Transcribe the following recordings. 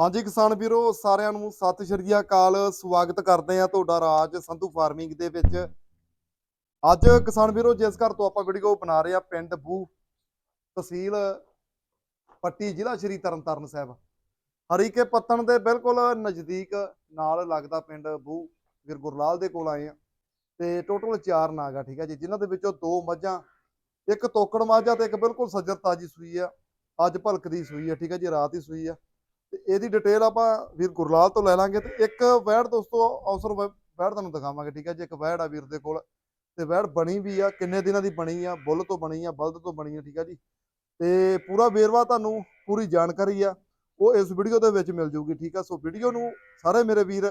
ਹਾਂਜੀ ਕਿਸਾਨ ਵੀਰੋ, ਸਾਰਿਆਂ ਨੂੰ ਸਤਿ ਸ਼੍ਰੀ ਅਕਾਲ। ਸਵਾਗਤ ਕਰਦੇ ਆ ਤੁਹਾਡਾ ਰਾਜ ਸੰਧੂ ਫਾਰਮਿੰਗ ਦੇ ਵਿੱਚ। ਅੱਜ ਕਿਸਾਨ ਵੀਰੋ, ਜਿਸ ਘਰ ਤੋਂ ਆਪਾਂ ਵੀਡੀਓ ਬਣਾ ਰਹੇ ਆ ਪਿੰਡ ਬੂ ਤਹਿਸੀਲ ਪੱਟੀ ਜ਼ਿਲ੍ਹਾ ਸ਼੍ਰੀ ਤਰਨਤਾਰਨ ਸਾਹਿਬ। ਹਰੀਕੇ ਪੱਤਣ ਦੇ ਬਿਲਕੁਲ ਨਜ਼ਦੀਕ ਨਾਲ ਲੱਗਦਾ ਪਿੰਡ ਬੂ, ਵੀਰ ਗੁਰਲਾਲ ਦੇ ਕੋਲ ਆਏ ਆ ਤੇ ਟੋਟਲ 4 ਨਾਗ ਆ, ਠੀਕ ਹੈ ਜੀ, ਜਿਨ੍ਹਾਂ ਦੇ ਵਿੱਚੋਂ ਦੋ ਮੱਝਾਂ, ਇੱਕ ਤੋਕੜ ਮੱਝ ਆ ਤੇ ਇੱਕ ਬਿਲਕੁਲ ਸੱਜਰ ਤਾਜੀ ਸੂਈ ਆ। ਅੱਜ ਭਲਕ ਦੀ ਸੂਈ ਆ, ਠੀਕ ਹੈ ਜੀ, ਰਾਤ ਹੀ ਸੂਈ ਆ। ਤੇ ਇਹਦੀ ਡਿਟੇਲ ਆਪਾਂ ਵੀਰ ਗੁਰਲਾਲ ਤੋਂ ਲੈ ਲਾਂਗੇ ਤੇ ਇੱਕ ਵੈੜ ਦੋਸਤੋ ਵੈ- ਵੈੜ ਤੁਹਾਨੂੰ ਦਿਖਾਵਾਂਗੇ ਠੀਕ ਹੈ ਜੀ? ਇੱਕ ਵੈੜ ਆ ਵੀਰ ਦੇ ਕੋਲ ਤੇ ਵੈੜ ਬਣੀ ਵੀ ਆ ਕਿੰਨੇ ਦਿਨਾਂ ਦੀ ਬਣੀ ਆ ਬੁੱਲ ਤੋਂ ਬਣੀ ਆ ਬਲਦ ਤੋਂ ਬਣੀ ਆ ਠੀਕ ਹੈ ਜੀ? ਤੇ ਪੂਰਾ ਵੇਰਵਾ ਤੁਹਾਨੂੰ ਪੂਰੀ ਜਾਣਕਾਰੀ ਆ ਉਹ ਇਸ ਵੀਡੀਓ ਦੇ ਵਿੱਚ ਮਿਲ ਜੂਗੀ ਠੀਕ ਆ ਸੋ ਵੀਡੀਓ ਨੂੰ ਸਾਰੇ ਮੇਰੇ ਵੀਰ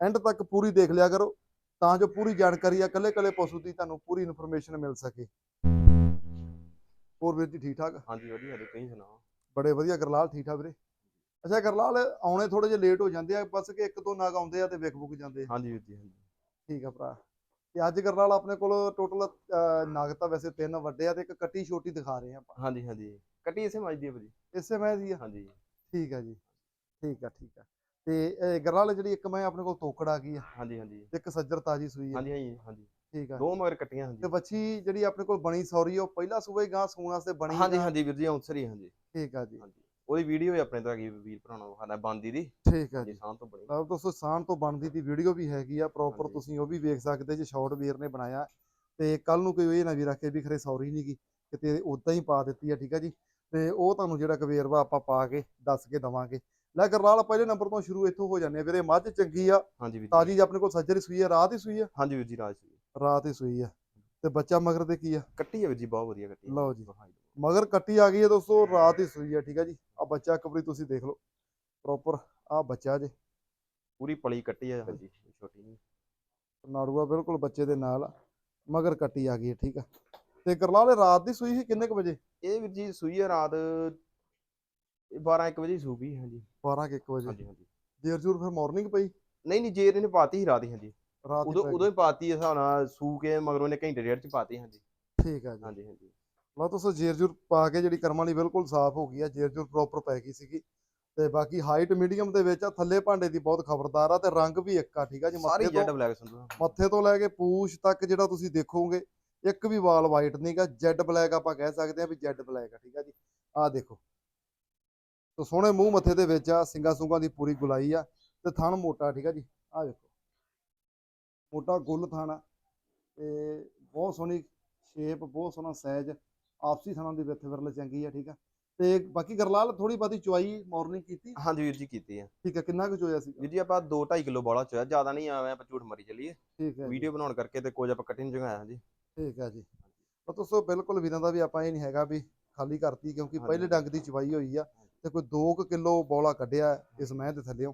ਐਂਡ ਤੱਕ ਪੂਰੀ ਦੇਖ ਲਿਆ ਕਰੋ ਤਾਂ ਜੋ ਪੂਰੀ ਜਾਣਕਾਰੀ ਆ ਕੱਲੇ ਕੱਲੇ ਪਸ਼ੂ ਦੀ ਤੁਹਾਨੂੰ ਪੂਰੀ ਇਨਫੋਰਮੇਸ਼ਨ ਮਿਲ ਸਕੇ। ਹੋਰ ਵੀਰ ਜੀ ਠੀਕ ਠਾਕ? ਹਾਂਜੀ ਵਧੀਆ ਜੀ ਤੁਸੀਂ ਸੁਣਾਓ? ਬੜੇ ਵਧੀਆ ਗਰਲਾਲ ਠੀਕ ਠਾਕ ਵੀਰੇ? ਅੱਛਾ ਗਰਲਾਲ ਆਉਣੇ ਥੋੜੇ ਜਿਹਾ ਲੇਟ ਹੋ ਜਾਂਦੇ ਆ ਬਸ ਕਿ ਇੱਕ ਦੋ ਨਾਗ ਆਉਂਦੇ ਆ ਤੇ ਵਿਕ ਬੁਕ ਜਾਂਦੇ ਆ। ਹਾਂਜੀ ਵੀਰ ਜੀ ਹਾਂਜੀ। ਠੀਕ ਆ ਭਰਾ। ਤੇ ਅੱਜ ਗਰਲਾਲ ਆਪਣੇ ਕੋਲ ਟੋਟਲ ਨਾਗ ਤਾਂ ਵੈਸੇ ਤਿੰਨ ਵੱਡੇ ਆ ਤੇ ਇੱਕ ਕੱਟੀ ਛੋਟੀ ਦਿਖਾ ਰਹੇ ਆ ਆਪਾਂ। ਹਾਂਜੀ ਹਾਂਜੀ। ਕੱਟੀ ਇਸੇ ਮੱਝ ਦੀ ਹੈ ਭਾਜੀ ਇਸੇ ਮੈਂ ਦੀ ਆ? ਹਾਂਜੀ। ਠੀਕ ਆ ਜੀ। ਠੀਕ ਆ ਠੀਕ ਆ। ਤੇ ਗਰਲਾਲ ਜਿਹੜੀ ਇੱਕ ਮੈਂ ਆਪਣੇ ਕੋਲ ਤੋਕੜ ਆ ਗਈ ਆ? ਹਾਂਜੀ ਹਾਂਜੀ। ਤੇ ਇੱਕ ਸੱਜਰ ਤਾਜੀ ਸੂਈ ਆ। ਹਾਂਜੀ ਹਾਂਜੀ ਹਾਂਜੀ। ਠੀਕ ਆ। ਦੋ ਮਗਰ ਕੱਟੀਆਂ ਤੇ ਹਾਂਜੀ ਬੱਚੀ ਜਿਹੜੀ ਆਪਣੇ ਕੋਲ ਬਣੀ ਸੌਰੀ ਉਹ ਪਹਿਲਾ ਸੂਬੇ ਗਾਂ ਸੂਣ ਵਾਸਤੇ ਬਣੀ ਹਾਂਜੀ। ਹਾਂਜੀ ਵੀਰ ਜੀ ਆਉਂਸਰ ਹਾਂਜੀ। ਠੀਕ ਆ ਜੀ। ਹਾਂਜੀ। ਉਹਦੀ ਵੀਡੀਓ ਵੀ ਆਪਣੇ ਤੋਂ ਹੈਗੀ ਵੀਰ ਭਰਾਣਾ ਵਿਖਾਣਾ ਬੰਦੀ ਦੀ ਠੀਕ ਆ ਹਾਂਜੀ ਜੀ। ਸਾਹ ਤੋਂ ਬਣੀ। ਲਓ ਦੋਸਤੋ ਸਾਨ ਤੋਂ ਬਣਦੀ ਦੀ ਵੀਡੀਓ ਵੀ ਹੈਗੀ ਆ ਪ੍ਰੋਪਰ ਹਾਂਜੀ। ਤੁਸੀਂ ਉਹ ਵੀ ਵੇਖ ਸਕਦੇ ਜੇ ਸ਼ਾਰਟ ਵੀਰ ਨੇ ਬਣਾਇਆ। ਤੇ ਕੱਲ ਨੂੰ ਕੋਈ ਇਹ ਨਾ ਵੀ ਰੱਖੇ ਵੀ ਖਰੇ ਸੌਰੀ ਨਹੀਂ ਗੀ ਕਿਤੇ ਉਦਾਂ ਹੀ ਪਾ ਦਿੱਤੀ ਆ ਠੀਕ ਆ ਜੀ। ਤੇ ਉਹ ਤੁਹਾਨੂੰ ਜਿਹੜਾ ਕਵੇਰਵਾ ਆਪਾਂ ਪਾ ਕੇ ਦੱਸ ਕੇ ਦਵਾਂਗੇ। ਲੈ ਗਰਲਾਲ ਪਹਿਲੇ ਨੰਬਰ ਤੋਂ ਸ਼ੁਰੂ ਇੱਥੋਂ ਹੋ ਜਾਂਦੇ ਆ ਵੀਰੇ ਮੱਝ ਚੰਗੀ ਆ। ਹਾਂਜੀ ਵੀਰ ਜੀ। ਤਾਜੀ ਆਪਣੇ ਕੋਲ ਸੱਜਰ ਹੀ ਸੂਈ ਆ ਰਾਤ ਹੀ ਸੂਈ ਆ? ਹਾਂਜੀ ਵੀਰ ਜੀ ਰਾਜ ਸੀ ਰਾਤ ਹੀ ਸੂਈ ਆ। ਤੇ ਬੱਚਾ ਮਗਰ ਤੇ ਕੀ ਆ? ਕੱਟੀ ਹੈ ਵੀਰ ਜੀ ਬਹੁਤ ਵਧੀਆ ਕੱਟੀ ਹੈ। ਲਓ ਜੀ। ਹਾਂਜੀ। ਮਗਰ ਕੱਟੀ ਆ ਗਈ ਹੈ ਦੋਸਤੋ ਰਾਤ ਹੀ ਸੂਈ ਆ ਠੀਕ ਆ ਜੀ। ਆ ਬੱਚਾ ਇੱਕ ਵਾਰੀ ਤੁਸੀਂ ਦੇਖ ਲਓ। ਪ੍ਰੋਪਰ ਆ ਬੱਚਾ ਜੇ। ਪੂਰੀ ਪਲੀ ਕੱਟੀ ਹੈ ਹਾਂਜੀ ਛੋਟੀ ਨਹੀਂ ਨਾੜੂਆ ਬਿਲਕੁਲ ਬੱਚੇ ਦੇ ਨਾਲ ਆ। ਮਗਰ ਕੱਟੀ ਆ ਗਈ ਹੈ ਠੀਕ ਆ। ਤੇ ਗਰਲਾਲ ਰਾਤ ਦੀ ਸੂਈ ਸੀ ਕਿੰਨੇ ਕੁ ਵਜੇ? ਇਹ ਵੀਰ ਜੀ ਸੂਈ ਹੈ ਰਾਤ 12 1 ਵਜੇ ਸੂਬੀ ਹਾਂਜੀ। 12 ਕਿ 1 ਵਜੇ। ਹਾਂਜੀ ਹਾਂਜੀ। ਦੇਰ ਜੂਰ ਫਿਰ ਮਾਰਨਿੰਗ ਪਈ? ਨਹੀਂ ਨਹੀਂ ਜੇਰ ਇਹਨੇ ਪਾਤੀ ਸੀ ਰਾਤ ਹੀ ਹਾਂਜੀ। ਹੀ ਉਦੋਂ ਉਦੋਂ ਹੀ ਪਾਤੀ ਹਿਸਾਬ ਨਾਲ ਸੂ ਕੇ ਮਗਰੋਂ ਨੇ ਘੰਟੇ ਡੇਢ ਚ ਪਾਤੀ ਹਾਂਜੀ। ਠੀਕ ਆ ਜੀ। ਹਾਂਜੀ ਹਾਂਜੀ। ਲਓ ਤੁਸੀਂ ਜੇਰ ਜੂਰ ਪਾ ਕੇ ਜਿਹੜੀ ਕਰਮਾਂ ਲਈ ਬਿਲਕੁਲ ਸਾਫ਼ ਹੋ ਗਈ ਆ ਜੇਰ ਜੂਰ ਪ੍ਰੋਪਰ ਪੈ ਗਈ ਸੀਗੀ। ਤੇ ਬਾਕੀ ਹਾਈਟ ਮੀਡੀਅਮ ਦੇ ਵਿੱਚ ਆ ਥੱਲੇ ਭਾਂਡੇ ਦੀ ਬਹੁਤ ਖਬਰਦਾਰ ਆ ਤੇ ਰੰਗ ਵੀ ਇੱਕ ਆ ਠੀਕ ਆ ਜੀ ਸਾਰੀ ਮੱਥੇ ਜੈਡ ਤੋਂ ਬਲੈਕ ਸੰਧੂ ਮੱਥੇ ਤੋਂ ਲੈ ਕੇ ਪੂਛ ਤੱਕ ਜਿਹੜਾ ਤੁਸੀਂ ਦੇਖੋਗੇ ਇੱਕ ਵੀ ਵਾਲ ਵਾਈਟ ਨਹੀਂਗਾ ਜੈਡ ਬਲੈਕ ਆਪਾਂ ਕਹਿ ਸਕਦੇ ਆ ਵੀ ਜੈਡ ਬਲੈਕ ਆ ਠੀਕ ਆ ਜੀ। ਆਹ ਦੇਖੋ। ਤੋ ਸੋਹਣੇ ਮੂੰਹ ਮੱਥੇ ਦੇ ਵਿੱਚ ਆ ਸਿੰਗਾ ਸੁੰਗਾ ਦੀ ਪੂਰੀ ਗੁਲਾਈ ਆ ਤੇ ਥਣ ਮੋਟਾ ਠੀਕ ਆ ਜੀ। ਆਹ ਦੇਖੋ। ਮੋਟਾ ਗੁੱਲ ਥਣ ਆ ਤੇ ਬਹੁਤ ਸੋਹਣੀ ਸ਼ੇਪ ਬਹੁਤ ਸੋਹਣਾ ਸਾਈਜ਼ ਆਪਸੀ ਥਣਾਂ ਦੀ ਵਿੱਥ ਵਿਰਲ ਚੰਗੀ ਆ ਠੀਕ ਆ। ਤੇ ਬਾਕੀ ਗਰਲਾਲ ਥੋੜੀ ਬਾਤੀ ਚੁਆਈ ਮਾਰਨਿੰਗ ਕੀਤੀ? ਹਾਂਜੀ ਵੀਰ ਜੀ ਕੀਤੀ ਆ। ਠੀਕ ਆ ਕਿੰਨਾ ਕੁ ਚੋਇਆ ਸੀ ਵੀਰ ਜੀ ਆਪਾਂ 2 2.5 ਕਿਲੋ ਬੋਲਾ ਚੋਇਆ ਜ਼ਿਆਦਾ ਨਹੀਂ ਆਵੇਂ ਆਪਾਂ ਝੂਠ ਮਰੀ ਚੱਲੀਏ। ਠੀਕ ਹੈ ਜੀ। ਵੀਡੀਓ ਬਣਾਉਣ ਕਰਕੇ ਤੇ ਕੁਝ ਆਪਾਂ ਕਟਿੰਗ ਜਗਾਇਆ ਹਾਂਜੀ। ਠੀਕ ਹੈ ਜੀ। ਤਾਂ ਦੋਸਤੋ ਬਿਲਕੁਲ ਵੀਰਾਂ ਦਾ ਵੀ ਆਪਾਂ ਇਹ ਨਹੀਂ ਹੈਗਾ ਵੀ ਖਾਲੀ ਕਰਤੀ ਕਿਉਂਕਿ। ਪਹਿਲੇ ਡੰਗ ਦੀ ਚਵਾਈ ਹੋਈ ਆ ਤੇ ਕੋਈ 2 ਕਿਲੋ ਬੋਲਾ ਕੱਢਿਆ ਇਸ ਮਹਿ ਦੇ ਥੱਲੇੋਂ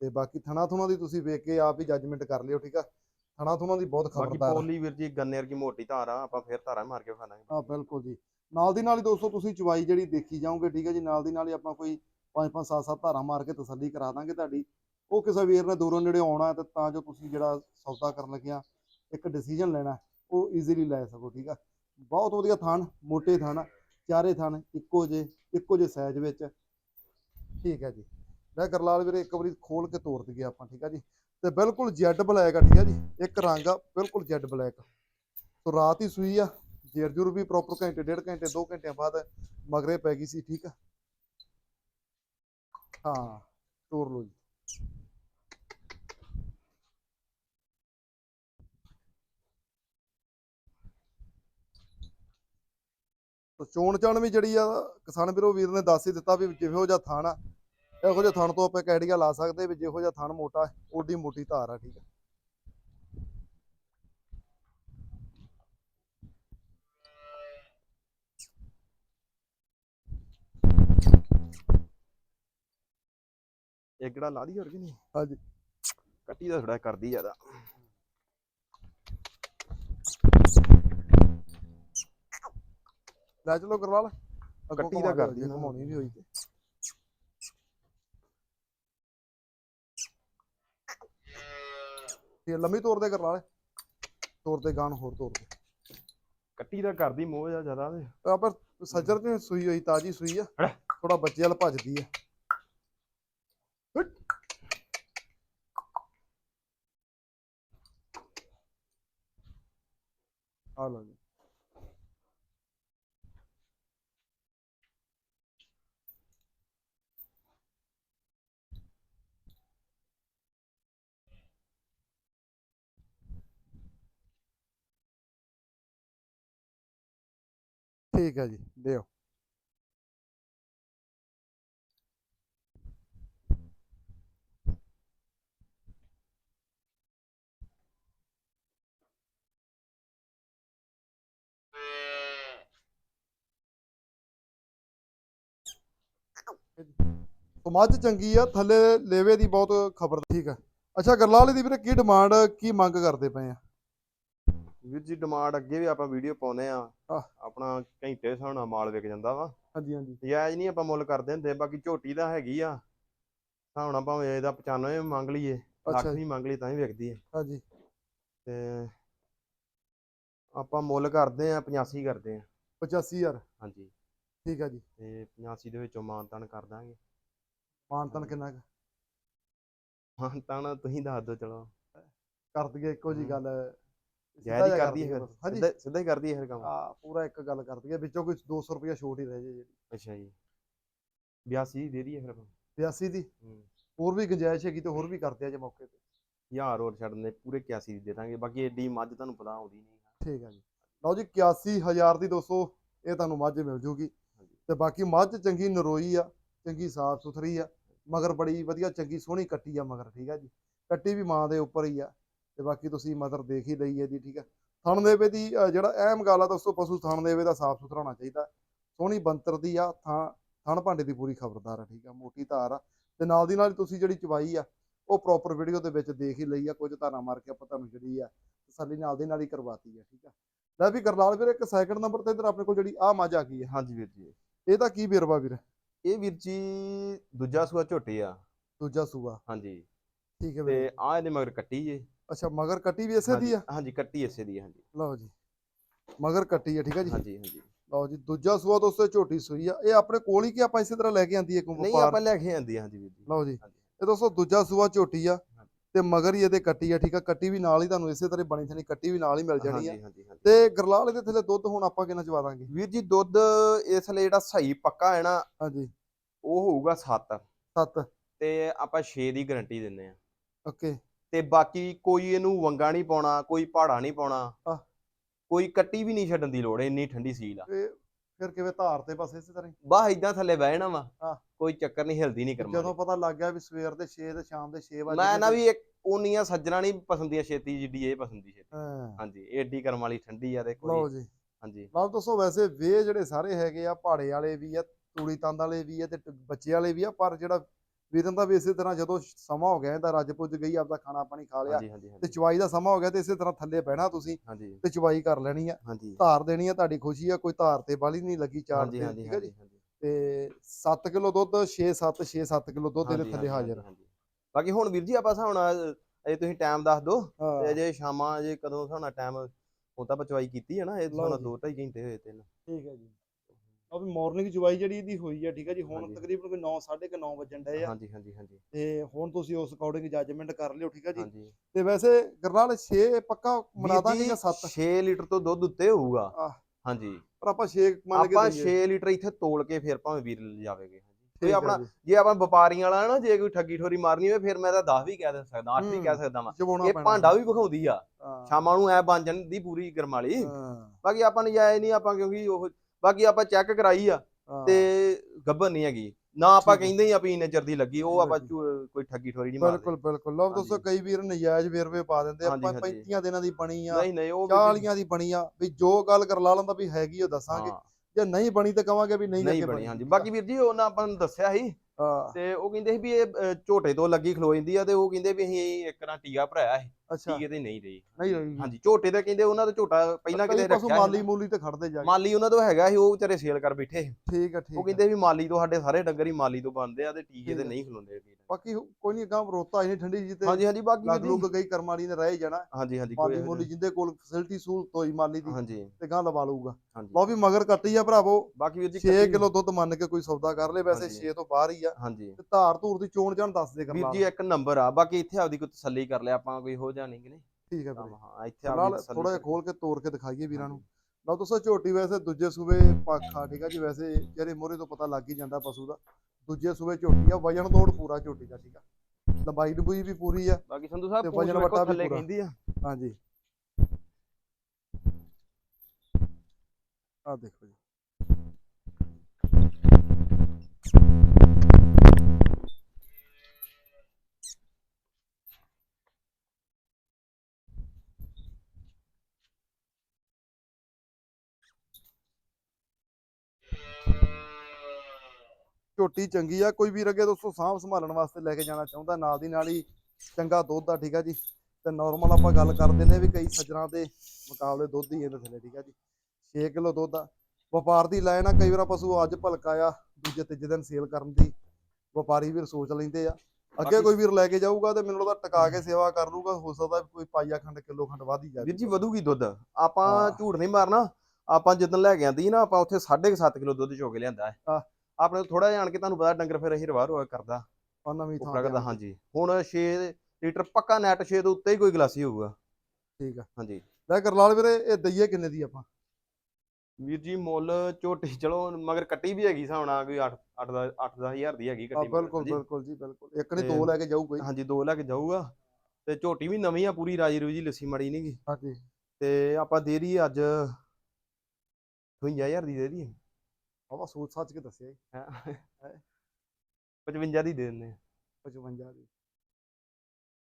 ਤੇ ਬਾਕੀ ਥਣਾ ਥੁਣਾ ਦੀ ਤੁਸੀਂ ਵੇਖ ਕੇ ਆਪ ਹੀ ਜੱਜਮੈਂਟ ਕਰ ਲਿਓ ਠੀਕ ਆ। ਥਣਾ ਥੁਣਾ ਦੀ ਬਹੁਤ ਬਾਕੀ ਖਬਰਦਾਰ ਆ। ਪੋਲੀ ਵੀਰ ਜੀ ਗੰਨੇਰ ਕੀ ਮੋਟੀ ਧਾਰ ਆ ਆਪਾਂ ਫੇਰ ਧਾਰਾ ਮਾਰ ਕੇ ਖਾਣਾਂਗੇ ਹਾਂ ਬਿਲਕੁਲ ਜੀ। ਨਾਲ ਦੀ ਨਾਲ ਹੀ ਦੋਸਤੋ ਤੁਸੀਂ ਚਵਾਈ ਜਿਹੜੀ ਦੇਖੀ ਜਾਓਗੇ ਠੀਕ ਹੈ ਜੀ ਨਾਲ ਦੀ ਨਾਲ ਹੀ ਆਪਾਂ ਕੋਈ 5-5 7-7 ਧਾਰਾਂ ਮਾਰ ਕੇ ਤਸੱਲੀ ਕਰਾ ਦਾਂਗੇ ਤੁਹਾਡੀ। ਉਹ ਕਿਸੇ ਵੀਰ ਨੇ ਦੂਰੋਂ ਨੇੜੇ ਆਉਣਾ ਹੈ ਤੇ ਤਾਂ ਜੋ ਤੁਸੀਂ ਜਿਹੜਾ ਸੌਦਾ ਕਰਨ ਲੱਗਿਆ ਇੱਕ ਡਿਸੀਜਨ ਲੈਣਾ ਉਹ ਈਜ਼ੀਲੀ ਲੈ ਸਕੋ ਠੀਕ ਆ ਬਹੁਤ ਵਧੀਆ ਥਣ ਮੋਟੇ ਥਣ ਚਾਰੇ ਥਣ ਇੱਕੋ ਜੇ ਇੱਕੋ ਜੇ ਸਾਈਜ਼ ਵਿੱਚ। ਠੀਕ ਹੈ ਜੀ। ਲੈ ਗਰਲਾਲ ਵੀਰੇ ਇੱਕ ਵਾਰੀ ਖੋਲ ਕੇ ਤੋੜ ਦਈਏ ਆਪਾਂ ਠੀਕ ਆ ਜੀ। ਤੇ ਬਿਲਕੁਲ ਜੈਡ ਬਲੈਕ ਆ, ਠੀਕ ਆ ਜੀ। ਇੱਕ ਰੰਗ ਆ, ਬਿਲਕੁਲ ਜੈਡ ਬਲੈਕ ਸੋ ਰਾਤ ਹੀ ਸੂਈ ਆ, ਜੇਰ ਜੁਰ ਵੀ ਪ੍ਰੋਪਰ ਘੰਟੇ, ਡੇਢ ਘੰਟੇ 2 ਘੰਟਿਆਂ ਬਾਅਦ ਮਗਰੇ ਪੈ ਗਈ ਸੀ, ਠੀਕ ਆ। ਹਾਂ, ਤੋਰ ਲਓ ਜੀ। ਤੋ ਚੋਣ ਚਾਣ ਵੀ ਜਿਹੜੀ ਆ, ਕਿਸਾਨ ਵੀਰੋ, ਵੀਰ ਨੇ ਦੱਸ ਹੀ ਦਿੱਤਾ ਵੀ ਜਿਵੇਂ ਜਿਹਾ ਥਣ ਆ ਇਹੋ ਜਿਹਾ ਥਣ ਤੋਂ ਆਪਾਂ ਇੱਕ ਆਈਡੀਆ ਲਾ ਸਕਦੇ ਵੀ ਜਿਹੋ ਜਿਹਾ ਥਣ ਮੋਟਾ ਓਡੀ ਮੋਟੀ ਧਾਰ ਆ ਠੀਕ ਆ। ਇੱਕ ਗੜਾ ਲਾ ਦੀ ਹੋਰ ਕਿ ਨਹੀਂ? ਹਾਂਜੀ। ਕੱਟੀ ਦਾ ਥੋੜਾ ਕਰਦੀ ਜ਼ਿਆਦਾ ਲੈ ਚਲੋ ਕਰਵਾਲ। ਅੱਗੋਂ ਕੱਟੀ ਦਾ ਕਰਦੀ। ਘੁਮਾਉਣੀ ਵੀ ਹੋਈ ਤੇ। ਲੰਮੀ ਤੋਰ ਦੇ ਕਰ ਨਾਲੇ ਤੋਰ ਤੇ ਗਾਣ ਹੋਰ ਤੋਰ ਦੇ। ਕੱਟੀ ਦਾ ਕਰਦੀ ਮੋਹ ਜਾਂ ਜ਼ਿਆਦਾ ਤੇ ਆ ਪਰ ਸੱਜਰ ਤੇ ਸੂਈ ਹੋਈ ਤਾਜੀ ਸੂਈ ਆ। ਥੋੜਾ ਬੱਚੇ ਵਾਲ ਭੱਜਦੀ ਆ। ਆ ਲਓ ਜੀ। ਠੀਕ ਹੈ ਜੀ, ਦਿਓ। ਸੋ ਮੱਝ ਚੰਗੀ ਆ, ਥੱਲੇ ਲੇਵੇ ਦੀ ਬਹੁਤ ਖਬਰ, ਠੀਕ ਆ। ਅੱਛਾ, ਗਰਲਾਲੇ ਦੀ ਵੀਰੇ, ਕੀ ਡਿਮਾਂਡ ਕੀ ਮੰਗ ਕਰਦੇ ਪਏ ਆ? ਵੀਰ ਜੀ ਡਿਮਾਂਡ ਅੱਗੇ ਵੀ ਆਪਾਂ ਵੀਡੀਓ ਪਾਉਨੇ ਆ ਆਹ। ਆਪਣਾ ਘੰਟੇ ਨਾਲ ਮਾਲ ਵਿਕ ਜਾਂਦਾ ਵਾ। ਹਾਂਜੀ ਹਾਂਜੀ। ਜਾਇਜ਼ ਨਹੀਂ ਆਪਾਂ ਮੁੱਲ ਕਰਦੇ ਹੁੰਦੇ ਬਾਕੀ ਝੋਟੀ ਦਾ ਹੈਗੀ ਆ। ਨਾਲ ਭਾਵੇਂ ਇਹਦਾ 95 ਮੰਗ ਲਈਏ ਲੱਖ ਅੱਛਾ ਜੀ। ਵੀ ਮੰਗ ਲਈ ਤਾਂ ਵੀ ਵਿਕਦੀ ਹੈ ਹਾਂਜੀ। ਤੇ ਆਪਾਂ ਮੁੱਲ ਕਰਦੇ ਆ 85 ਕਰਦੇ ਆ 85000 ਹਾਂਜੀ। ਠੀਕ ਆ ਜੀ। ਤੇ 85 ਦੇ ਵਿੱਚੋਂ ਮਾਨਤਾਨ ਕਰ ਦਾਂਗੇ। ਮਾਨਤਨ ਕਿੰਨਾ ਕੁ? ਮਾਨਤਾਨ ਤੁਸੀਂ ਦੱਸ ਦਿਓ ਚਲੋ। ਕਰ ਦਈਏ ਇੱਕੋ ਜੀ ਹਮ। ਗੱਲ। ਜਾਇਜ਼ ਹੀ ਕਰਦੀ ਹੈ। ਫਿਰ। ਹਾਂਜੀ ਸਿੱਧਾ ਸਿੱਧਾ ਹੀ ਕਰਦੀ ਹੈ ਫਿਰ ਕੰਮ। ਆ ਪੂਰਾ ਇੱਕ ਗੱਲ ਕਰ ਦਈਏ ਵਿੱਚੋਂ ਕੋਈ 200 ਰੁਪਇਆ ਛੋਟ ਹੀ ਰਹਿ ਜੇ ਜਿਹੜੀ। ਅੱਛਾ ਜੀ। 82 ਦੇ ਦਈਏ ਫਿਰ ਆਪਾਂ। 82 ਦੀ? ਹੂੰ। ਹੋਰ ਵੀ ਗੁੰਜਾਇਸ਼ ਹੈਗੀ ਤੇ ਹੋਰ ਵੀ ਕਰਦੇ ਆ ਜੇ ਮੌਕੇ ਤੇ। ਹਜ਼ਾਰ ਹੋਰ ਛੱਡਨੇ ਪੂਰੇ 81 ਦੀ ਦੇ ਦਾਂਗੇ ਬਾਕੀ ਏਡੀ ਮੱਝ ਤੁਹਾਨੂੰ ਪਤਾ ਆਉਂਦੀ ਨਹੀਂ। ਠੀਕ ਆ ਜੀ। ਲਓ ਜੀ 81000 ਦੀ 200 ਇਹ ਤੁਹਾਨੂੰ ਮੱਝ ਮਿਲ ਜੂਗੀ। ਤੇ ਬਾਕੀ ਮੱਝ ਚੰਗੀ ਨਰੋਈ ਆ ਚੰਗੀ ਸਾਫ਼ ਸੁਥਰੀ ਆ ਮਗਰ ਬੜੀ ਵਧੀਆ ਚੰਗੀ ਸੋਹਣੀ ਕੱਟੀ ਆ ਮਗਰ ਠੀਕ ਆ ਜੀ। ਕੱਟੀ ਵੀ ਮਾਂ ਦੇ ਉੱਪਰ ਹੀ ਆ। ਤੇ ਬਾਕੀ ਤੁਸੀਂ ਮਦਰ ਦੇਖ ਹੀ ਲਈ ਇਹਦੀ ਠੀਕ ਆ। ਥਣ ਦੇਵੇ ਦੀ ਜਿਹੜਾ ਅਹਿਮ ਗੱਲ ਆ ਦੋਸਤੋ ਪਸ਼ੂ ਥਣ ਦੇਵੇ ਦਾ ਸਾਫ਼ ਸੁਥਰਾ ਹੋਣਾ ਚਾਹੀਦਾ। ਸੋਹਣੀ ਬੰਤਰ ਦੀ ਆ ਥਾਂ ਥਣ ਭਾਂਡੇ ਦੀ ਪੂਰੀ ਖਬਰਦਾਰ ਆ ਠੀਕ ਆ ਮੋਟੀ ਧਾਰ ਆ। ਤੇ ਨਾਲ ਦੀ ਨਾਲ ਤੁਸੀਂ ਜਿਹੜੀ ਚਵਾਈ ਆ ਉਹ ਪ੍ਰੋਪਰ ਵੀਡੀਓ ਦੇ ਵਿੱਚ ਦੇਖ ਹੀ ਲਈ ਆ ਕੁਝ ਧਾਰਾਂ ਮਾਰ ਕੇ ਆਪਾਂ ਤੁਹਾਨੂੰ ਜਿਹੜੀ ਆ ਤਸੱਲੀ ਨਾਲ ਦੇ ਨਾਲ ਹੀ ਕਰਵਾਤੀ ਆ ਠੀਕ ਆ। ਲੈ ਵੀ ਗਰਲਾਲ ਵੀਰ ਇੱਕ ਸੈਕਿੰਡ ਨੰਬਰ ਤੇ ਇਧਰ ਆਪਣੇ ਕੋਲ ਜਿਹੜੀ ਆ ਮੱਝ ਆ ਗਈ ਆ? ਹਾਂਜੀ ਵੀਰ ਜੀ। ਇਹਦਾ ਕੀ ਵੇਰਵਾ ਵੀਰ? ਇਹ ਵੀਰ ਜੀ ਦੂਜਾ ਸੂਆ ਝੋਟੀ ਆ। ਦੂਜਾ ਸੂਆ। ਹਾਂਜੀ। ਠੀਕ ਹੈ ਵੀਰ। ਤੇ ਆ ਇਹਦੇ ਮਗਰ ਕੱਟੀ ਜੇ। ਅੱਛਾ ਮਗਰ ਕੱਟੀ ਵੀ ਇਸੇ ਦੀ ਆ? ਹਾਂਜੀ- ਕੱਟੀ ਇਸੇ ਦੀ ਆ, ਹਾਂਜੀ। ਲਓ ਜੀ ਮਗਰ ਕੱਟੀ ਆ ਠੀਕ ਆ ਜੀ? ਹਾਂਜੀ ਹਾਂਜੀ। ਲਓ ਜੀ ਦੂਜਾ ਸੂਆ ਦੋਸਤੋ ਝੋਟੀ ਸੂਈ ਆ। ਇਹ ਆਪਣੇ ਕੋਲ ਹੀ ਕਿ ਆਪਾਂ ਇਸੇ ਤਰ੍ਹਾਂ ਲੈ ਕੇ ਆਂਦੀ ਹੈ ਕੋਈ ਨਹੀਂ ਵਪਾਰ? ਆਪਾਂ ਲੈ ਕੇ ਆਂਦੀ ਹਾਂਜੀ ਵੀਰ ਜੀ। ਲਓ ਜੀ। ਇਹ ਦੋਸਤੋ ਦੂਜਾ ਸੂਆ ਝੋਟੀ ਆ। ਤੇ ਮਗਰ ਹੀ ਇਹਦੇ ਕੱਟੀ ਆ ਠੀਕ ਆ? ਕੱਟੀ ਵੀ ਨਾਲ ਹੀ ਤੁਹਾਨੂੰ ਇਸੇ ਤਰ੍ਹਾਂ ਬਣੀ ਥਣੀ ਕੱਟੀ ਵੀ ਨਾਲ ਹੀ ਮਿਲ ਜਾਣੀ ਆ। ਤੇ ਗਰਲਾਲ ਇਹਦੇ ਥੱਲੇ ਦੁੱਧ ਹੁਣ ਆਪਾਂ ਕਿੰਨਾ ਚਵਾ ਦਾਂਗੇ? ਵੀਰ ਜੀ ਦੁੱਧ ਇਸ ਲਈ ਜਿਹੜਾ ਸਹੀ ਪੱਕਾ ਹੈ ਨਾ ਹਾਂਜੀ। ਉਹ ਹੋਊਗਾ 7 7 ਤੇ ਆਪਾਂ 6 ਦੀ ਗਾਰੰਟੀ ਦਿੰਨੇ ਆ। ਓਕੇ। ਤੇ ਬਾਕੀ ਕੋਈ ਇਹਨੂੰ ਵੰਗਾ ਨਹੀਂ ਪਾਉਣਾ ਕੋਈ ਪਹਾੜਾ ਨਹੀਂ ਪਾਉਣਾ। ਕੋਈ ਕੱਟੀ ਵੀ ਨਹੀਂ ਛੱਡਣ ਦੀ ਲੋੜ ਇੰਨੀ ਠੰਡੀ ਸੀਲ ਆ। ਤੇ ਫਿਰ ਕਿਵੇਂ ਧਾਰ ਤੇ ਬਸ ਇਸੇ ਤਰ੍ਹਾਂ ਹੀ? ਬਾਹ ਇਦਾਂ ਥੱਲੇ ਬਹਿ ਜਾਣਾ ਵਾ। ਕੋਈ ਚੱਕਰ ਨਹੀਂ ਹਿਲਦੀ ਨਹੀਂ ਕਰਮਾ ਜਦੋਂ ਪਤਾ ਲੱਗ ਗਿਆ ਵੀ ਸਵੇਰ ਦੇ 6 ਤੇ ਸ਼ਾਮ ਦੇ 6 ਵਜੇ ਮੈਂ ਨਾ ਵੀ ਇੱਕ ਉਨੀਆਂ ਸੱਜਣਾ ਨਹੀਂ ਪਸੰਦੀਆਂ ਛੇਤੀ ਜਿੱਡੀ ਇਹ ਪਸੰਦੀ ਛੇਤੀ। ਹਾਂਜੀ ਏਡੀ ਕਰਮ ਵਾਲੀ ਠੰਡੀ ਆ ਤੇ ਲਓ ਜੀ। ਹਾਂਜੀ। ਲਓ ਦੋਸਤੋ ਵੈਸੇ ਵੇ ਜਿਹੜੇ ਸਾਰੇ ਹੈਗੇ ਆ ਪਹਾੜੇ ਵਾਲੇ ਵੀ ਆ ਤੂੜੀ ਤੰਦ ਵਾਲੇ ਵੀ ਆ ਤੇ ਬੱਚੇ ਵਾਲੇ ਵੀ ਆ ਪਰ ਜਿਹੜਾ ਵੀਰਨ ਦਾ ਵੀ ਇਸੇ ਤਰ੍ਹਾਂ ਜਦੋਂ ਸਮਾਂ ਹੋ ਗਿਆ ਇਹਦਾ ਰੱਜ ਪੁੱਜ ਗਈ ਆਪਦਾ ਖਾਣਾ ਪਾਣੀ ਖਾ ਲਿਆ ਤੇ ਚਵਾਈ ਦਾ ਸਮਾਂ ਹੋ ਗਿਆ ਤੇ ਇਸੇ ਤਰ੍ਹਾਂ ਥੱਲੇ ਬਹਿਣਾ ਤੁਸੀਂ ਤੇ ਚਵਾਈ ਕਰ ਲੈਣੀ ਆ। ਧਾਰ ਦੇਣੀ ਆ ਤੁਹਾਡੀ ਖੁਸ਼ੀ ਆ ਕੋਈ ਧਾਰ ਤੇ ਬਾਲੀ ਨਹੀਂ ਲੱਗੀ ਚਾਰ ਤੇ ਠੀਕ ਹੈ ਜੀ? ਤੇ 7 ਕਿਲੋ ਦੁੱਧ 6 7 6 7 ਕਿਲੋ ਦੁੱਧ ਇਹਦੇ ਥੱਲੇ ਹਾਂਜੀ, ਹਾਜ਼ਰ ਹਾਂਜੀ। ਬਾਕੀ ਹੁਣ ਵੀਰ ਜੀ ਆਪਾਂ ਹੁਣ ਅਜੇ ਤੁਸੀਂ ਟਾਈਮ ਦੱਸ ਦਿਓ ਤੇ ਅਜੇ ਸ਼ਾਮਾਂ ਅਜੇ ਕਦੋਂ ਸਾਡਾ ਟਾਈਮ ਹੁਣ ਤਾਂ ਪਚਵਾਈ ਕੀਤੀ ਹੈ ਨਾ ਇਹ ਜੀ। 2 2.5 ਘੰਟੇ ਹੋਏ ਤਿੰਨ। ਠੀਕ ਹੈ ਜੀ। ਆ ਵੀ ਮਾਰਨਿੰਗ ਚਵਾਈ ਜਿਹੜੀ ਇਹਦੀ ਹੋਈ ਆ ਠੀਕ ਹੈ ਜੀ ਹੁਣ ਹਾਂਜੀ। ਤਕਰੀਬਨ ਕੋਈ 9 9:30 ਵਜਣ ਡਏ ਆ। ਹਾਂਜੀ ਹਾਂਜੀ ਹਾਂਜੀ। ਤੇ ਹੁਣ ਤੁਸੀਂ ਉਸ ਅਕੋਰਡਿੰਗ ਜੱਜਮੈਂਟ ਕਰ ਲਿਓ ਠੀਕ ਹੈ ਜੀ। ਹਾਂਜੀ। ਤੇ ਵੈਸੇ ਗਰਨਾਲ 6 ਪੱਕਾ ਮਨਾ ਦਾਂਗੇ ਜਾਂ 7 6 ਲੀਟਰ ਤੋਂ ਦੁੱਧ ਉੱਤੇ ਹੋਊਗਾ। ਆਹ। ਹਾਂਜੀ। ਪਰ ਆਪਾਂ 6 ਮੰਨ ਕੇ ਆਪਾਂ ਦਈਏ 6 ਲੀਟਰ ਇੱਥੇ ਤੋਲ ਕੇ ਫਿਰ ਭਾਵੇਂ ਵੀਰ ਲਿਜਾਵੇਗੇ ਠੀਕ ਕੋਈ ਆਪਣਾ ਜੀ। ਆਪਾਂ ਵਪਾਰੀਆਂ ਵਾਲਾ ਨਾ ਜੇ ਕੋਈ ਠੱਗੀ ਠੋਰੀ ਮਾਰਨੀ ਹੋਵੇ ਫਿਰ ਮੈਂ ਤਾਂ 10 ਵੀ ਕਹਿ ਦੇ ਸਕਦਾ 8 ਵੀ ਹੂੰ। ਕਹਿ ਸਕਦਾ ਵਾਂ ਇਹ ਭਾਂਡਾ ਵੀ ਵਿਖਾਉਂਦੀ ਆ। ਸ਼ਾਮਾਂ ਨੂੰ ਐ ਬਣ ਜਾਂਦੀ ਪੂਰੀ ਗਰਮਾਲੀ। ਬਾਕੀ ਆਪਾਂ ਨਜਾਇਜ਼ ਨਹੀਂ ਆਪਾਂ ਕਿਉਂਕਿ ਉਹ ਬਾਕੀ ਆਪਾਂ ਚੈੱਕ ਕਰਾਈ ਆ। ਤੇ ਗੱਬਰ ਨਹੀਂ ਹੈਗੀ ਨਾ ਆਪਾਂ। ਕਹਿੰਦੇ ਹੀ ਆ ਵੀ ਇੰਨੇ ਚਿਰ ਦੀ ਲੱਗੀ ਉਹ ਆਪਾਂ ਲੱਗੀ। ਕੋਈ ਠੱਗੀ ਠੋਰੀ ਨਹੀਂ ਮਾਰਦੇ ਬਿਲਕੁਲ ਬਿਲਕੁਲ ਲਓ ਦੋਸਤੋ। ਕਈ ਵੀਰ ਨਜਾਇਜ਼ ਵੇਰਵੇ ਪਾ ਦਿੰਦੇ ਆਪਾਂ ਹਾਂਜੀ। 35 ਦਿਨਾਂ ਦੀ ਬਣੀ ਆ ਨਹੀਂ ਨਹੀਂ ਉਹ ਵੀ- 40 ਦੀ ਬਣੀ ਆ ਵੀ ਜੋ ਗੱਲ ਕਰ ਲਾ ਲੈਂਦਾ ਵੀ ਹੈਗੀ ਉਹ ਦੱਸਾਂਗੇ ਜੇ ਨਹੀਂ ਬਣੀ ਤੇ ਕਵਾਂਗੇ ਵੀ ਨਹੀਂ ਅੱਗੇ ਬਣੀ ਹਾਂਜੀ। ਬਾਕੀ ਵੀਰ ਜੀ ਉਹਨਾਂ ਆਪਾਂ ਨੂੰ ਦੱਸਿਆ ਸੀ ਹਾਂ, ਤੇ ਉਹ ਕਹਿੰਦੇ ਸੀ ਵੀ ਇਹ ਝੋਟੇ ਤੋਂ ਲੱਗੀ ਖਲੋ ਜਾਂਦੀ ਆ ਤੇ ਉਹ ਕਹਿੰਦੇ ਵੀ ਅਸੀਂ ਇੱਕ ਨਾ ਟੀਆ ਭਰਾਇਆ ਸੀ ਅੱਛਾ ਟੀਕੇ ਤੇ ਨਹੀਂ ਰਹੀ ਨਹੀਂ ਰਹੀ ਹਾਂਜੀ ਝੋਟੇ ਤੇ ਕਹਿੰਦੇ ਉਹਨਾਂ ਦਾ ਝੋਟਾ ਪਹਿਲਾਂ ਕਿਤੇ ਪਸ਼ੂ ਰੱਖਿਆ ਮਾਲੀ ਸੀ। ਮੂਲੀ ਤੇ ਖੜਦੇ ਜਾ ਕੇ। ਮਾਲੀ ਉਹਨਾਂ ਤੋਂ ਹੈਗਾ ਸੀ ਉਹ ਵਿਚਾਰੇ ਸੇਲ ਕਰ ਬੈਠੇ ਸੀ। ਠੀਕ ਆ ਠੀਕ ਉਹ ਆ। ਕਹਿੰਦੇ ਵੀ ਮਾਲੀ ਤੋਂ ਸਾਡੇ ਸਾਰੇ ਡੰਗਰ ਹੀ ਮਾਲੀ ਤੋਂ ਬਣਦੇ ਆ ਤੇ ਟੀਕੇ ਤੇ। ਨਹੀਂ ਖਲੋਂਦੇ। ਬਾਕੀ ਕੋਈ ਨਹੀਂ ਗਾਂ ਰੋਤਾ ਨਹੀਂ ਠੰਡੀ ਜੀ ਤੇ ਹਾਂਜੀ ਹਾਂਜੀ ਬਾਕੀ ਜੀ- ਗਈ ਕਰਮਾਲੀ ਨੇ ਰਹਿ ਜਾਣਾ। ਹਾਂਜੀ ਹਾਂਜੀ ਕੋਈ ਮਾਲੀ ਜਿੰਦੇ ਕੋਲ ਫੈਸਿਲਿਟੀ ਸਹੂਲਤ ਹੋਈ ਮਾਲੀ ਦੀ ਹਾਂਜੀ। ਤੇ ਗਾਂ ਲਵਾ ਲਊਗਾ। ਲਓ ਵੀ ਮਗਰ ਕੱਟੀ ਆ ਭਰਾਵੋ ਬਾਕੀ ਵੀਰ ਜੀ 6 ਕੱਟੀ- ਕਿਲੋ ਦੁੱਧ ਮੰਨ ਕੇ ਕੋਈ ਸੌਦਾ ਕਰ ਲੇ ਵੈਸੇ ਹਾਂਜੀ। 6 ਤੋਂ ਬਾਹਰ ਹੀ ਆ। ਹਾਂਜੀ। ਤੇ ਧਾਰ ਧੂਰ ਦੀ ਚੋਣ ਜਾਣ ਦੱਸ ਦੇ ਕਰ ਵੀਰ ਜੀ ਇੱਕ ਨੰਬਰ ਆ ਬਾਕੀ ਇੱਥੇ ਆਪਦੀ ਕੋਈ ਤਸੱਲੀ ਕਰ ਲਿਆ ਆਪਾਂ ਕੋਈ ਹੋ ਜਾਣੀ ਕਿ ਨਹੀਂ? ਠੀਕ ਹੈ ਕੰਮ ਵੀਰੇ। ਹਾਂ ਇੱਥੇ ਆ ਕੇ ਤਸੱਲੀ ਥੋੜਾ ਜਿਹਾ। ਖੋਲ ਕੇ ਤੋੜ ਕੇ ਦਿਖਾਈਏ ਵੀਰਾਂ ਨੂੰ। ਲਓ ਦੋਸਤੋ ਝੋਟੀ ਵੈਸੇ ਦੂਜੇ ਸੂਬੇ ਪਾਖਾ ਠੀਕ ਆ ਜੀ ਵੈਸੇ ਜਿਹੜੇ ਮੋਰੇ ਤੋਂ ਪਤਾ ਲੱਗ ਹੀ ਜਾਂਦਾ ਪਸ਼ੂ ਦਾ। ਦੂਜੇ ਸੂਬੇ ਝੋਟੀ ਆ ਵਜਨ ਤੋੜ ਪੂਰਾ ਝੋਟੀ ਦਾ ਠੀਕ ਆ ਲੰਬਾਈ ਡਬੂਈ ਵੀ ਪੂਰੀ ਆ ਬਾਕੀ ਸੰਧੂ ਸਾਹਿਬ ਵਜਨ ਵੱਟਾ ਵੀ ਪੂਰਾ। ਕਹਿੰਦੀ ਆ। ਹਾਂਜੀ। ਆ ਦੇਖੋ ਜੀ। ਝੋਟੀ ਚੰਗੀ ਆ ਕੋਈ ਵੀਰ ਅੱਗੇ ਦੋਸਤੋ ਸਾਂਭ ਸੰਭਾਲਣ ਵਾਸਤੇ ਲੈ ਕੇ ਜਾਣਾ ਚਾਹੁੰਦਾ ਨਾਲ ਦੀ ਨਾਲ ਹੀ ਚੰਗਾ ਦੁੱਧ ਆ ਠੀਕ ਆ ਜੀ। ਤੇ ਨਾਰਮਲ ਆਪਾਂ ਗੱਲ ਕਰਦੇ ਨੇ ਵੀ ਕਈ ਸੱਜਣਾ ਦੇ ਮੁਕਾਬਲੇ ਦੁੱਧ ਹੀ ਇਹਦੇ ਥੱਲੇ ਠੀਕ ਆ ਜੀ। 6 ਕਿਲੋ ਦੁੱਧ ਆ। ਵਪਾਰ ਦੀ ਲਾਈਨ ਆ ਕਈ ਵਾਰ ਪਸ਼ੂ ਅੱਜ ਭਲਕਾ ਆ ਦੂਜੇ ਤੀਜੇ ਦਿਨ ਸੇਲ ਕਰਨ ਦੀ। ਵਪਾਰੀ ਵੀਰ ਸੋਚ ਲੈਂਦੇ ਆ। ਅੱਗੇ ਕੋਈ ਵੀਰ ਲੈ ਕੇ ਜਾਊਗਾ ਤੇ ਮੈਨੂੰ ਲੱਗਦਾ ਟਕਾ ਕੇ ਸੇਵਾ ਕਰ ਲੂਗਾ ਹੋ ਸਕਦਾ ਕੋਈ ਪਾਈਆ ਖੰਡ ਕਿਲੋ ਖੰਡ ਵੱਧ ਹੀ ਜਾਵੇ। ਵੀਰ ਜੀ ਵਧੂਗੀ ਦੁੱਧ। ਆਪਾਂ। ਝੂਠ ਨਹੀਂ ਮਾਰਨਾ ਆਪਾਂ ਜਦੋਂ ਲੈ ਕੇ ਆਂਦੀ ਨਾ ਆਪਾਂ ਉੱਥੇ 7.5 ਕਿਲੋ ਦੁੱਧ ਚੋ ਕੇ ਲਿਆਂਦਾ। ਹਾਂ। ਆਪਣੇ ਆਪਣੇ ਜਾਣ ਕੇ ਤੁਹਾਨੂੰ ਪਤਾ ਡੰਗਰ ਫਿਰ ਅਸੀਂ ਰਵਾ ਰਵਾ ਕਰਦਾ। ਆ ਨਵੀਂ ਥਾਂ ਉਪਰਾ ਤੇ ਕਰਦਾ ਆਉਣ ਹਾਂਜੀ। ਹੁਣ 6 ਲੀਟਰ ਪੱਕਾ ਨੈਟ 6 ਤੋਂ ਉੱਤੇ ਹੀ ਕੋਈ ਗਲਾਸੀ ਹੋਊਗਾ। ਠੀਕ ਆ। ਹਾਂਜੀ। ਲੈ ਕਰਲਾਲ ਵੀਰੇ ਇਹ ਦਈਏ ਕਿੰਨੇ ਦੀ ਆਪਾਂ? ਵੀਰ ਜੀ ਮੁੱਲ ਝੋਟੀ ਚਲੋ ਮਗਰ ਕੱਟੀ ਵੀ ਹੈਗੀ ਸਾਉਣਾ ਕੋਈ 8 8 ਦਾ 8 ਹਜ਼ਾਰ ਦੀ ਹੈਗੀ ਕੱਟੀ ਬਿਲਕੁਲ। ਬਿਲਕੁਲ ਜੀ ਬਿਲਕੁਲ। ਇੱਕ ਨੇ ਦੋ ਲੈ ਕੇ ਜਾਊਗਾ ਹੀ ਹਾਂਜੀ ਦੋ ਲੈ ਕੇ ਜਾਊਗਾ। ਤੇ ਝੋਟੀ ਵੀ ਨਵੀਂ ਆ ਪੂਰੀ ਰਾਜੀ ਰੂਜੀ ਲੱਸੀ ਮੜੀ ਨਹੀਂਗੀ ਹਾਂਜੀ। ਤੇ ਆਪਾਂ ਦੇ ਰਹੀ ਅੱਜ 55000 ਦੀ ਦੇ ਰਹੀ ਆਵਾ ਸੋਚ ਸੱਚ ਕੇ ਦੱਸਿਆ ਜੀ ਹੈ। 55 ਦੀ ਦੇ ਦਿੰਦੇ ਆ। 55 ਦੀ।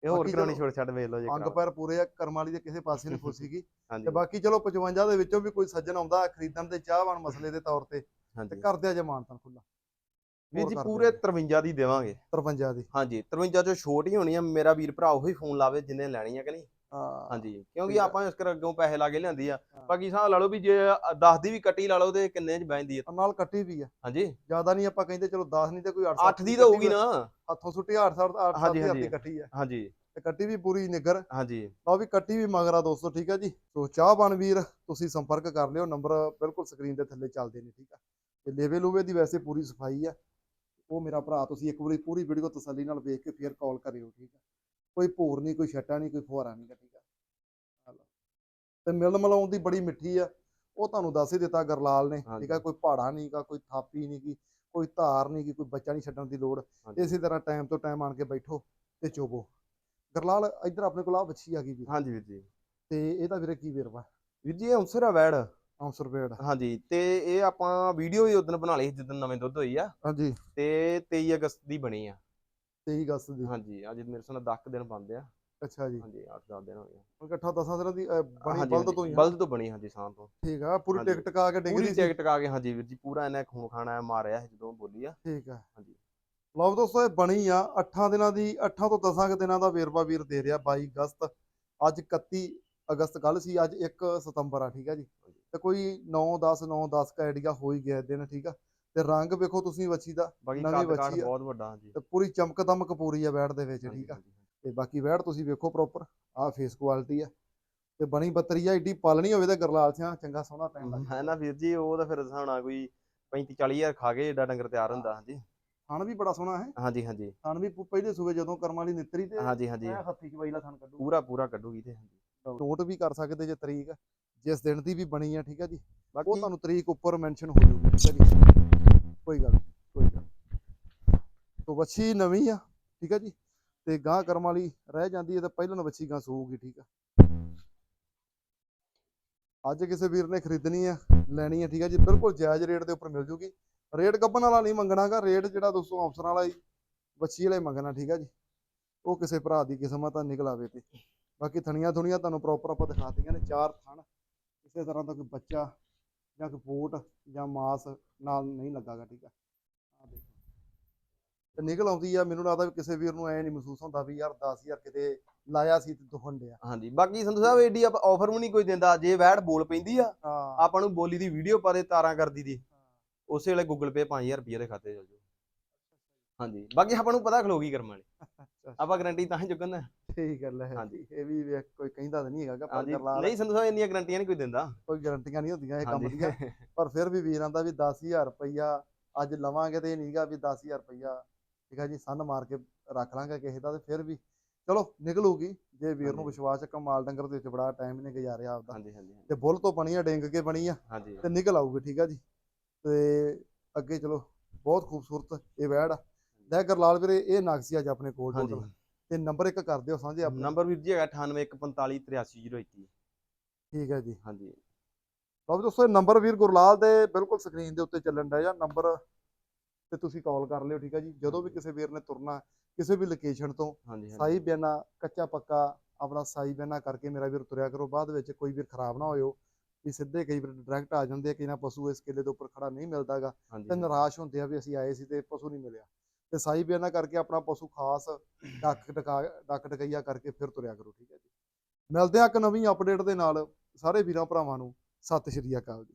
ਇਹ ਹੋਰ ਬਾਕੀ ਕਰਾਉਣੀ ਚਲੋ, ਛੋੜ ਛੱਡ ਵੇਚ ਲਓ ਜੇ ਅੰਗ ਕਰਾਉਣੀ। ਪੈਰ ਪੂਰੇ ਆ ਕਰਮ ਵਾਲੀ ਦੇ ਕਿਸੇ ਪਾਸੇ ਨਹੀਂ ਫੁੱਸੀਗੀ ਤੇ ਹਾਂਜੀ। ਬਾਕੀ ਚਲੋ 55 ਦੇ ਵਿੱਚੋਂ ਵੀ ਕੋਈ ਸੱਜਣ ਆਉਂਦਾ ਖਰੀਦਣ ਦੇ ਚਾਹਵਾਨ ਮਸਲੇ ਦੇ ਤੌਰ ਤੇ ਤੇ ਹਾਂਜੀ। ਕਰਦੇ ਆ ਜਮਾਨਤਾਂ ਖੁੱਲਾ ਵੀਰ ਹੋਰ ਜੀ ਪੂਰੇ ਆ। 53 ਦੀ ਦੇਵਾਂਗੇ। 53 ਦੀ। ਹਾਂਜੀ 53 ਚੋਂ ਛੋਟ ਹੀ ਹੋਣੀ ਆ ਮੇਰਾ ਵੀਰ ਭਰਾ ਉਹੀ ਫੋਨ ਲਾਵੇ ਜਿੰਨੇ ਲੈਣੀ ਆ ਕਿ ਨਹੀਂ। ਹਾਂ ਹਾਂਜੀ ਕਿਉਂਕਿ। ਆਪਾਂ ਇਸ ਕਰ ਅੱਗੋਂ ਪੈਸੇ ਲਾ ਕੇ ਲਿਆਂਦੀ ਆ। ਬਾਕੀ ਹਿਸਾਬ ਲਾ ਲਓ ਵੀ ਜੇ 10 ਦੀ ਵੀ ਕੱਟੀ ਲਾ ਲਓ ਤੇ ਕਿੰਨੇ ਚ ਬੈਂਦੀ ਆ? ਨਾਲ ਕੱਟੀ ਵੀ ਆ। ਹਾਂਜੀ। ਜ਼ਿਆਦਾ ਨਹੀਂ ਆਪਾਂ ਕਹਿੰਦੇ ਚਲੋ 10 ਨਹੀਂ ਤੇ ਕੋਈ 8 8 ਦੀ ਤਾਂ ਹੋਊਗੀ ਨਾ। ਹੱਥੋਂ ਸੁੱਟੀ 8 7 8 ਹਾਂਜੀ, 7 ਹਾਂਜੀ। ਦੀ ਕੱਟੀ ਆ। ਹਾਂਜੀ। ਤੇ ਕੱਟੀ ਵੀ ਪੂਰੀ ਨਿਗਰ। ਹਾਂਜੀ। ਲਓ ਵੀ ਕੱਟੀ ਵੀ ਮਗਰਾ ਦੋਸਤੋ ਠੀਕ ਆ ਜੀ। ਸੋ ਚਾਹਵਾਨ ਵੀਰ ਤੁਸੀਂ ਸੰਪਰਕ ਕਰ ਲਿਓ। ਨੰਬਰ ਬਿਲਕੁਲ ਸਕਰੀਨ ਦੇ ਥੱਲੇ ਚੱਲਦੇ ਨੇ ਠੀਕ ਆ। ਤੇ ਲੇਵੇ ਲੂਵੇ ਦੀ ਵੈਸੇ ਪੂਰੀ ਸਫ਼ਾਈ ਆ। ਉਹ ਮੇਰਾ ਭਰਾ ਤੁਸੀਂ ਇੱਕ ਵਾਰੀ ਪੂਰੀ ਵੀਡੀਓ ਤਸੱਲੀ ਨਾਲ ਵੇਖ ਕੇ ਫੇਰ ਕਾਲ ਕਰਿਓ ਠੀਕ ਆ। ਕੋਈ ਭੂਰ ਨਹੀਂ ਕੋਈ ਛੱਟਾ ਨਹੀਂ ਕੋਈ ਫੁਹਾਰਾ ਨਹੀਂ ਗਾ, ਠੀਕ ਆ ਆ ਲਓ। ਤੇ ਮਿਲਣ ਮਲਾਉਣ ਦੀ ਬੜੀ ਮਿੱਠੀ ਆ। ਉਹ ਤੁਹਾਨੂੰ ਦੱਸ ਹੀ ਦਿੱਤਾ ਗਰਲਾਲ ਨੇ ਠੀਕ ਆ। ਕੋਈ ਪਹਾੜਾ ਨਹੀਂ ਗਾ ਕੋਈ ਥਾਪੀ ਨਹੀਂ ਗੀ ਕੋਈ ਧਾਰ ਨਹੀਂ ਗੀ ਕੋਈ ਬੱਚਾ ਨਹੀਂ ਛੱਡਣ ਦੀ ਲੋੜ। ਇਸੇ ਤਰ੍ਹਾਂ ਟਾਈਮ ਤੋਂ ਟਾਈਮ ਆਣ ਕੇ ਬੈਠੋ ਤੇ ਚੋਬੋ ਗਰਲਾਲ ਇੱਧਰ ਆਪਣੇ ਕੋਲ ਆ ਬੱਚੀ ਆ ਗਈ ਵੀ ਹਾਂਜੀ ਵੀਰ ਜੀ। ਤੇ ਇਹਦਾ ਵੀਰੇ ਕੀ ਵੇਰਵਾ? ਵੀਰ ਜੀ ਇਹ ਅਨਸਰ ਆ ਵੈੜ। ਆਉਂਸਰ ਬੇੜ ਹਾਂਜੀ ਤੇ ਇਹ ਆਪਾਂ ਵੀਡੀਓ ਹੀ ਉਦੋਂ ਬਣਾ ਲਈ ਸੀ ਨਵੇਂ ਦੁੱਧ ਹੋਈ ਆ। ਹਾਂਜੀ। ਤੇ 23 ਅਗਸਤ ਦੀ ਬਣੀ ਆ। 23 ਅਗਸਤ ਦੀ। ਹਾਂਜੀ ਅੱਜ ਮੇਰੇ ਸਾਹ 10 ਦਿਨ ਬੰਦੇ ਆ। ਅੱਛਾ ਜੀ। ਹਾਂਜੀ 8-10 ਦਿਨ ਹੋ ਗਏ ਇਕੱਠਾ ਦਸਾਂ ਦਿਨਾਂ ਦੀ ਬਣੀ ਬਲਦ ਤੋਂ ਹੀ। ਬਲਦ ਤੋਂ ਬਣੀ ਹਾਂਜੀ ਸਾਂ ਤੋਂ। ਠੀਕ ਆ ਪੂਰੀ। ਟਿਕਟ ਕਾ ਕੇ ਡਿੱਗ ਪੂਰੀ ਟਿਕਟ ਕਾ ਕੇ ਹਾਂਜੀ ਵੀਰ ਜੀ ਪੂਰਾ ਇਹਨੇ ਖੂਨ ਖਾਣਾ ਮਾਰਿਆ ਜਦੋਂ ਬੋਲੀ ਆ। ਠੀਕ ਆ। ਹਾਂਜੀ। ਲਓ ਦੋਸਤੋ ਇਹ ਬਣੀ ਆ 8 ਦਿਨਾਂ ਦੀ 8 ਤੋਂ 10 ਕੁ ਦਿਨਾਂ ਦਾ ਵੇਰਵਾ ਵੀਰ ਦੇ ਰਿਹਾ 22 ਅਗਸਤ। ਅੱਜ 31 ਅਗਸਤ ਕੱਲ ਸੀ ਅੱਜ 1 ਸਤੰਬਰ ਆ ਠੀਕ ਆ ਜੀ। ਤੇ ਕੋਈ 9 10 9 10 ਕਾ ਆਈਡੀਆ ਹੋ ਹੀ ਗਿਆ ਦਿਨ ਠੀਕ ਆ। ਤੇ ਰੰਗ ਵੇਖੋ ਤੁਸੀਂ ਵੱਛੀ ਦਾ ਬਾਕੀ ਨਵੀਂ ਆ। ਬਹੁਤ ਵੱਡਾ ਹਾਂਜੀ। ਤੇ ਪੂਰੀ ਚਮਕ ਦਮਕ ਪੂਰੀ ਆ ਬੈੜ ਦੇ ਵਿੱਚ ਠੀਕ ਆ? ਤੇ ਬਾਕੀ ਵੈੜ ਤੁਸੀਂ ਵੇਖੋ ਪ੍ਰੋਪਰ ਆਹ ਫੇਸ ਕੁਆਲਿਟੀ ਆ। ਤੇ ਬਣੀ ਬੱਤਰੀ ਆ ਏਡੀ ਪਾਲਣੀ ਹੋਵੇ ਤੇ ਗਰਲਾਲ ਸਿਆਂ ਚੰਗਾ ਸੋਹਣਾ ਟਾਈਮ ਲੱਗ ਮੈਂ ਨਾ ਵੀਰ ਜੀ ਉਹ ਤਾਂ ਫਿਰ ਹਸਾਣਾ ਕੋਈ 35 40 ਹਜ਼ਾਰ ਖਾ ਕੇ ਏਡਾ ਡੰਗਰ ਤਿਆਰ ਹੁੰਦਾ ਹਾਂਜੀ। ਥਣ ਵੀ ਬੜਾ ਸੋਹਣਾ ਹੈ। ਹਾਂਜੀ ਹਾਂਜੀ। ਥਣ ਵੀ ਪਹਿਲੇ ਸੂਬੇ ਜਦੋਂ ਕਰਮ ਵਾਲੀ ਨਿਤਰੀ ਤੇ ਹਾਂਜੀ ਹਾਂਜੀ। ਹੱਥੀ ਚਵਾਈ ਦਾ ਥਣ ਕੱਢੂ। ਪੂਰਾ ਪੂਰਾ ਕੱਢੂਗੀ ਤੇ ਹਾਂਜੀ। ਨੋਟ ਵੀ ਕਰ ਸਕਦੇ ਜੇ ਤਰੀਕ। ਜਿਸ ਦਿਨ ਦੀ ਵੀ ਬਣੀ ਆ ਠੀਕ ਆ ਜੀ। ਉਹ ਬਾਕੀ ਤੁਹਾਨੂੰ ਤਰੀਕ ਉੱਪਰ ਮੈਂਸ਼ਨ ਹੋ ਜਾਊਗੀ ਠੀਕ ਆ ਜੀ। ਕੋਈ ਗੱਲ ਨੀ, ਕੋਈ ਗੱਲ ਤੋ ਵੱਛੀ ਨਵੀਂ ਆ ਠੀਕ ਆ ਜੀ। ਤੇ ਗਾਂ ਕਰਮ ਵਾਲੀ ਰਹਿ ਜਾਂਦੀ ਹੈ ਤਾਂ ਪਹਿਲਾਂ ਵੱਛੀ ਗਾਂ ਸੂਊਗੀ ਠੀਕ ਆ। ਅੱਜ ਕਿਸੇ ਵੀਰ ਨੇ ਖਰੀਦਣੀ ਆ ਲੈਣੀ ਆ ਠੀਕ ਆ ਜੀ। ਬਿਲਕੁਲ ਜਾਇਜ਼ ਰੇਟ ਦੇ ਉੱਪਰ ਮਿਲ ਜੂਗੀ। ਰੇਟ ਗੱਬਨ ਵਾਲਾ ਨਹੀਂ ਮੰਗਣਾਗਾ ਰੇਟ ਜਿਹੜਾ ਦੋਸਤੋ ਅਫਸਰਾਂ ਵਾਲਾ ਹੀ ਵੱਛੀ ਵਾਲਾ ਹੀ ਮੰਗਣਾ ਠੀਕ ਆ ਜੀ। ਉਹ ਕਿਸੇ ਭਰਾ ਦੀ ਕਿਸਮਤ ਆ ਨਿਕਲ ਆਵੇ ਤੇ। ਬਾਕੀ ਥਣੀਆਂ ਥੁਣੀਆਂ ਤੁਹਾਨੂੰ ਪ੍ਰੋਪਰ ਆਪਾਂ ਦਿਖਾਤੀਆਂ ਨੇ ਚਾਰ ਥਣ। ਕਿਸੇ ਤਰ੍ਹਾਂ ਦਾ ਕੋਈ ਬੱਚਾ ਜਾਂ ਕੋਈ ਪੋਟ ਜਾਂ ਮਾਸ ਨਾਲ ਨਹੀਂ ਲੱਗਾਗਾ ਠੀਕ ਆ? ਆ ਦੇਖੋ। ਤੇ ਨਿਕਲ ਆਉਂਦੀ ਆ ਮੈਨੂੰ ਲੱਗਦਾ ਵੀ ਕਿਸੇ ਵੀਰ ਨੂੰ ਐ ਨਹੀਂ ਮਹਿਸੂਸ ਹੁੰਦਾ ਵੀ ਯਾਰ 10000 ਕਿਤੇ ਲਾਇਆ ਸੀ ਤੇ ਦੁਖਣ ਡਿਆ। ਹਾਂਜੀ ਬਾਕੀ ਸੰਧੂ ਸਾਹਿਬ ਏਡੀ ਆਪਾਂ ਆਫਰ ਵੀ ਨਹੀਂ ਕੋਈ ਦਿੰਦਾ। ਜੇ ਵੈੜ ਬੋਲ ਪੈਂਦੀ ਆ ਹਾਂ। ਆਪਾਂ ਨੂੰ ਬੋਲੀ ਦੀ ਵੀਡੀਓ ਪਾ ਦੇ ਤਾਰਾਂ ਕਰਦੀ ਦੀ। ਉਸੇ ਵੇਲੇ ਗੂਗਲ ਪੇ 5000 ਰੁਪਏ ਦੇ ਖਾਤੇ ਚਲ ਜਾਓ ਹਾਂਜੀ ਬਾਕੀ ਆਪਾਂ ਨੂੰ ਪਤਾ ਖਲੋਗੀ ਕਰਮ ਵਾਲੀ। ਆਪਾਂ ਗਾਰੰਟੀ ਤਾਂ ਹੀ ਚੁੱਕਣਾ ਠੀਕ ਗੱਲ ਹੈ ਹਾਂਜੀ। ਇਹ ਵੀ ਵੇਖ ਕੋਈ ਕਹਿੰਦਾ ਤਾਂ ਨਹੀਂ ਹੈਗਾ ਪਰ ਕਰਲਾ ਨਹੀਂ ਸੰਧੂ ਸਾਹਿਬ ਇੰਨੀਆਂ ਗਾਰੰਟੀਆਂ ਨਹੀਂ ਕੋਈ ਦਿੰਦਾ। ਕੋਈ ਗਾਰੰਟੀਆਂ ਨਹੀਂ ਹੁੰਦੀਆਂ ਇਹ ਕੰਮ ਦੀਆਂ ਪਰ ਫਿਰ ਵੀ ਵੀਰਾਂ ਦਾ ਵੀ 10000 ਰੁਪਈਆ ਅੱਜ ਲਵਾਂਗੇ ਤੇ ਇਹ ਨਹੀਂਗਾ ਵੀ 10000 ਰੁਪਈਆ ਠੀਕ ਹੈ ਜੀ ਸੰਨ ਮਾਰ ਕੇ ਰੱਖ ਲਾਂਗੇ ਕਿਸੇ ਦਾ ਤੇ ਫਿਰ ਵੀ। ਚਲੋ ਨਿਕਲੂਗੀ ਜੇ ਵੀਰ ਨੂੰ। ਵਿਸ਼ਵਾਸ ਹੈ ਕਮਾਲ ਡੰਗਰ ਦੇ ਵਿੱਚ ਬੜਾ ਟਾਈਮ ਨੇ ਗੁਜ਼ਾਰਿਆ ਆਪਦਾ। ਹਾਂਜੀ ਹਾਂਜੀ ਤੇ ਬੁੱਲ ਤੋਂ ਬਣੀ ਆ ਡਿੰਗ ਕੇ ਬਣੀ ਆ ਤੇ ਨਿਕਲ ਆਊਗੀ ਠੀਕ ਆ ਜੀ। ਤੇ ਅੱਗੇ ਚਲੋ ਬਹੁਤ ਖੂਬਸੂਰਤ ਇਹ ਵੈੜ ਆ। ਲੈ ਗਰਲਾਲ ਵੀਰੇ ਇਹ ਨਗਸੀ ਅੱਜ ਆਪਣੇ ਕੋਲ ਟੋਟਲ ਤੇ ਨੰਬਰ ਇੱਕ ਕਰ ਦਿਓ ਸਾਂਝੇ ਆਪਣੇ। ਨੰਬਰ ਵੀਰ ਜੀ ਹੈਗਾ 9815483021 ਠੀਕ ਹੈ ਜੀ। ਹਾਂਜੀ। ਲਓ ਦੋਸਤੋ ਇਹ ਨੰਬਰ ਵੀਰ ਗੁਰਲਾਲ ਦੇ ਬਿਲਕੁਲ ਸਕਰੀਨ ਦੇ ਉੱਤੇ ਚੱਲਣ ਡਿਆ ਜਾਂ ਨੰਬਰ ਤੇ ਤੁਸੀਂ ਕਾਲ ਕਰ ਲਿਓ ਠੀਕ ਹੈ ਜੀ। ਜਦੋਂ ਵੀ ਕਿਸੇ ਵੀਰ ਨੇ ਤੁਰਨਾ ਕਿਸੇ ਵੀ ਲੋਕੇਸ਼ਨ ਤੋਂ ਸਾਈ ਬਿਆਨਾ ਕੱਚਾ ਪੱਕਾ ਆਪਣਾ ਸਾਈ ਬਿਆਨਾ ਕਰਕੇ ਮੇਰਾ ਵੀਰ ਤੁਰਿਆ ਕਰੋ। ਬਾਅਦ ਵਿੱਚ ਕੋਈ ਵੀਰ ਖਰਾਬ ਨਾ ਹੋਇਓ ਵੀ ਸਿੱਧੇ ਕਈ ਵਾਰ ਡਾਇਰੈਕਟ ਆ ਜਾਂਦੇ ਆ ਕਿ ਨਾ ਪਸ਼ੂ ਇਸ ਕਿਲੇ ਦੇ ਉੱਪਰ ਖੜਾ ਨਹੀਂ ਮਿਲਦਾਗਾ ਤੇ ਨਿਰਾਸ਼ ਹੁੰਦੇ ਆ ਵੀ ਅਸੀਂ ਆਏ ਸੀ ਤੇ ਪਸ਼ੂ ਨਹੀਂ ਮਿਲਿਆ। ਤੇ ਸਾਈ ਬਿਆਨਾ ਕਰਕੇ ਆਪਣਾ ਪਸ਼ੂ ਖਾਸ ਡੱਕ ਟਕਾ ਡੱਕ ਟਕਈਆ ਕਰਕੇ ਫਿਰ ਤੁਰਿਆ ਕਰੋ ਠੀਕ ਹੈ ਜੀ। ਮਿਲਦੇ ਆ ਇੱਕ ਨਵੀਂ ਅਪਡੇਟ ਦੇ ਨਾਲ ਸਾਰੇ ਵੀਰਾਂ ਭਰਾਵਾਂ ਨੂੰ ਸਤਿ ਸ਼੍ਰੀ ਅਕਾਲ ਜੀ।